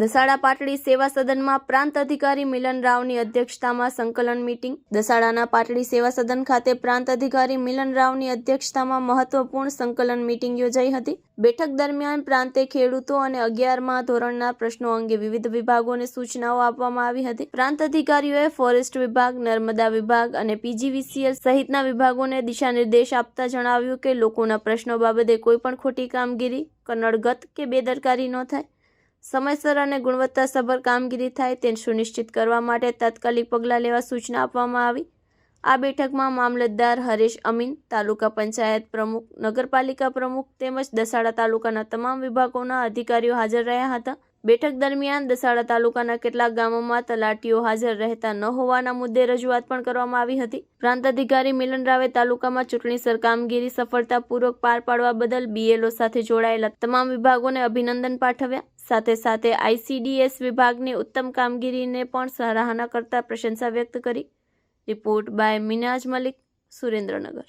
દસાડા પાટડી સેવા સદનમાં પ્રાંત અધિકારી મિલન રાવની અધ્યક્ષતામાં સંકલન મીટિંગ. દસાડાના પાટડી સેવા સદન ખાતે પ્રાંત અધિકારી મિલન રાવની અધ્યક્ષતામાં મહત્વપૂર્ણ સંકલન મીટિંગ યોજાઈ હતી. બેઠક દરમિયાન પ્રાંતે ખેડૂતો અને અગિયારમાં ધોરણના પ્રશ્નો અંગે વિવિધ વિભાગોને સૂચનાઓ આપવામાં આવી હતી. પ્રાંત અધિકારીઓએ ફોરેસ્ટ વિભાગ, નર્મદા વિભાગ અને પીજીવીસીએલ સહિતના વિભાગોને દિશા નિર્દેશ આપતા જણાવ્યું કે લોકોના પ્રશ્નો બાબતે કોઈ પણ ખોટી કામગીરી, કનડગત કે બેદરકારી ન થાય. સમયસર અને ગુણવત્તાસભર કામગીરી થાય તે સુનિશ્ચિત કરવા માટે તાત્કાલિક પગલાં લેવા સૂચના આપવામાં આવી. આ બેઠકમાં મામલતદાર હરેશ અમીન, તાલુકા પંચાયત પ્રમુખ, નગરપાલિકા પ્રમુખ તેમજ દસાડા તાલુકાના તમામ વિભાગોના અધિકારીઓ હાજર રહ્યા હતા. બેઠક દરમિયાન દસાડા તાલુકાના કેટલાક ગામોમાં તલાટીઓ હાજર રહેતા ન હોવાના મુદ્દે રજૂઆત પણ કરવામાં આવી હતી. પ્રાંત અધિકારી મિલન રાવે તાલુકામાં ચૂંટણીસર કામગીરી સફળતાપૂર્વક પાર પાડવા બદલ બીએલઓ સાથે જોડાયેલા તમામ વિભાગોને અભિનંદન પાઠવ્યા. સાથે સાથે આઈસીડીએસ વિભાગની ઉત્તમ કામગીરીને પણ સરાહના કરતા પ્રશંસા વ્યક્ત કરી. Report by Minaj Malik, Surendranagar.